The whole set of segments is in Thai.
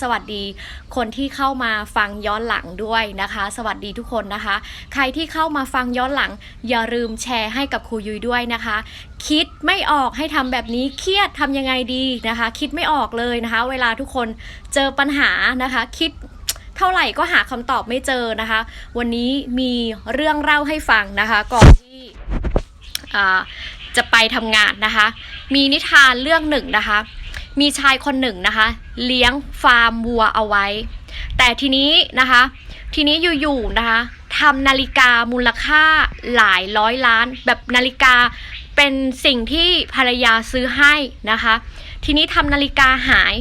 สวัสดีคนที่เข้ามาฟังย้อนหลังด้วยนะคะ สวัสดีทุกคนนะคะ ใครที่เข้ามาฟังย้อนหลัง อย่าลืมแชร์ให้กับครูยุ้ยด้วยนะคะ คิดไม่ออกให้ทำแบบนี้เครียดทำยังไงดีนะคะ คิดไม่ออกเลยนะคะ เวลาทุกคนเจอปัญหานะคะ คิดเท่าไหร่ก็หาคำตอบไม่เจอนะคะ วันนี้มีเรื่องเล่าให้ฟังนะคะ ก่อนที่จะไปทำงานนะคะ มีนิทานเรื่องหนึ่งนะคะ มีชายคนหนึ่งนะคะ เลี้ยงฟาร์มวัวเอาไว้ แต่ทีนี้นะคะ ทีนี้อยู่ๆนะคะทำนาฬิกามูลค่าหลายร้อยล้าน แบบนาฬิกาเป็นสิ่งที่ภรรยาซื้อให้นะคะ ทีนี้ทำนาฬิกาหาย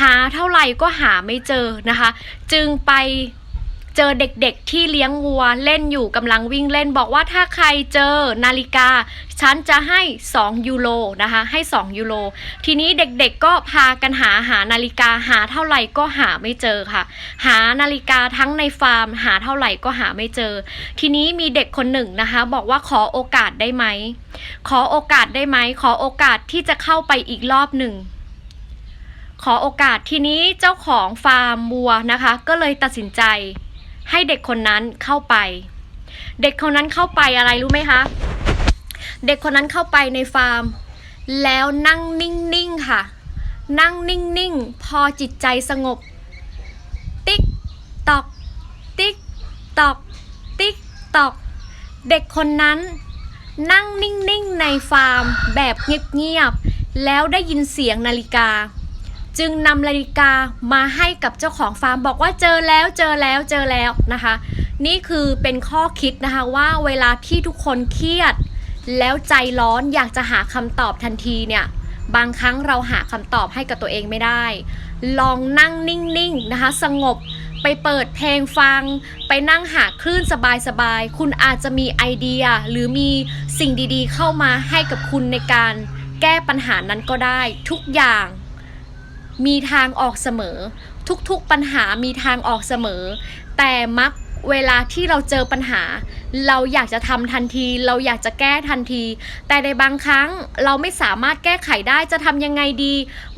หาเท่าไหร่ก็หาไม่เจอนะคะ จึงไป เจอเด็กๆที่เลี้ยงวัวเล่นอยู่กำลังวิ่งเล่นบอกว่าถ้าใครเจอนาฬิกา ฉันจะให้ 2 ยูโรนะคะ ให้ 2 ยูโรทีนี้เด็กๆก็พากันหาหานาฬิกาหาเท่าไหร่ก็หาไม่เจอค่ะ หานาฬิกาทั้งในฟาร์ม หาเท่าไหร่ก็หาไม่เจอ ทีนี้มีเด็กคนหนึ่งนะคะ บอกว่าขอโอกาสได้ไหมขอโอกาสได้ไหมขอโอกาสที่จะเข้าไปอีกรอบหนึ่งขอโอกาสทีนี้เจ้าของฟาร์มวัวนะคะ ก็เลยตัดสินใจ ให้เด็กคนนั้นเข้าไป เด็กคนนั้นเข้าไปอะไรรู้ไหมคะ เด็กคนนั้นเข้าไปในฟาร์ม แล้วนั่งนิ่งๆค่ะ นั่งนิ่งๆ พอจิตใจสงบ ติ๊กตอก ติ๊กตอก ติ๊กตอก เด็กคนนั้นนั่งนิ่งๆ ในฟาร์มแบบเงียบๆ แล้วได้ยินเสียงนาฬิกา จึงนำนาฬิกามาให้กับเจ้าของฟาร์มบอกว่าเจอแล้วเจอแล้วเจอแล้วนะคะ นี่คือเป็นข้อคิดนะคะว่าเวลาที่ทุกคนเครียด แล้วใจร้อนอยากจะหาคำตอบทันทีเนี่ยบางครั้งเราหาคำตอบให้กับตัวเองไม่ได้ ลองนั่งนิ่งๆนะคะ สงบไปเปิดเพลงฟัง ไปนั่งหาคลื่นสบายๆ คุณอาจจะมีไอเดียหรือมีสิ่งดีๆ เข้ามาให้กับคุณในการแก้ปัญหานั้นก็ได้ทุกอย่าง มีทางออกเสมอ ทุกๆปัญหามีทางออกเสมอ แต่มักเวลาที่เราเจอปัญหา เราอยากจะทำทันที เราอยากจะแก้ทันที แต่ในบางครั้งเราไม่สามารถแก้ไขได้จะทำยังไงดี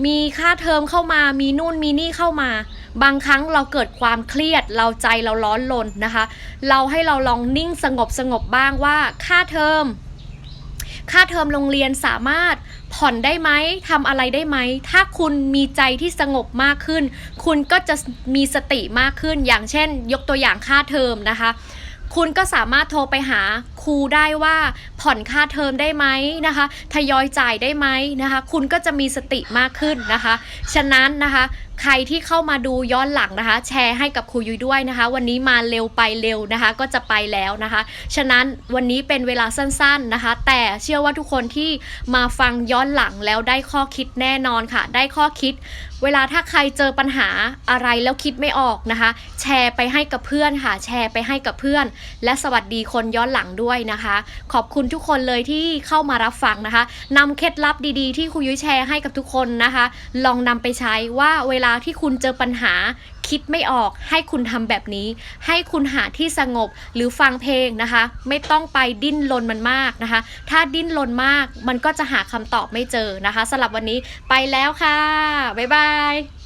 มีค่าเทอมเข้ามามีนู่นมีนี่เข้ามา บางครั้งเราเกิดความเครียด เราใจเราร้อนรนนะคะ เราให้เราลองนิ่งสงบสงบบ้างว่าค่าเทอม ค่าเทอมโรงเรียนสามารถผ่อนได้ไหมทำอะไรได้ไหม ถ้าคุณมีใจที่สงบมากขึ้น คุณก็จะมีสติมากขึ้น อย่างเช่น ยกตัวอย่างค่าเทอมนะคะ คุณก็สามารถโทรไปหา ครูได้ว่าผ่อนค่าเทอมได้ไหมนะคะ ทยอยจ่ายได้ไหมนะคะ คุณก็จะมีสติมากขึ้นนะคะ ฉะนั้นนะคะใครที่เข้ามาดูย้อนหลังนะคะ แชร์ให้กับครูยุ้ยด้วยนะคะ วันนี้มาเร็วไปเร็วนะคะ ก็จะไปแล้วนะคะ ฉะนั้นวันนี้เป็นเวลาสั้นๆนะคะ แต่เชื่อว่าทุกคนที่มาฟังย้อนหลังแล้วได้ข้อคิดแน่นอนค่ะ ได้ข้อคิด เวลาถ้าใครเจอปัญหาอะไรแล้วคิดไม่ออกนะคะ แชร์ไปให้กับเพื่อนค่ะ แชร์ไปให้กับเพื่อน และสวัสดีคนย้อนหลังด้วยด้วยนะคะ ขอบคุณทุกคนเลยที่เข้ามารับฟังนะคะนำเคล็ดลับดีๆ ที่ครูยุ้ยแชร์ให้กับทุกคนนะคะ ลองนำไปใช้ว่าเวลาที่คุณเจอปัญหาคิดไม่ออกให้คุณทำแบบนี้ ให้คุณหาที่สงบหรือฟังเพลงนะคะ ไม่ต้องไปดิ้นรนมันมากนะคะ ถ้าดิ้นรนมากมันก็จะหาคำตอบไม่เจอนะคะสำหรับวันนี้ไปแล้วค่ะ บ๊ายบาย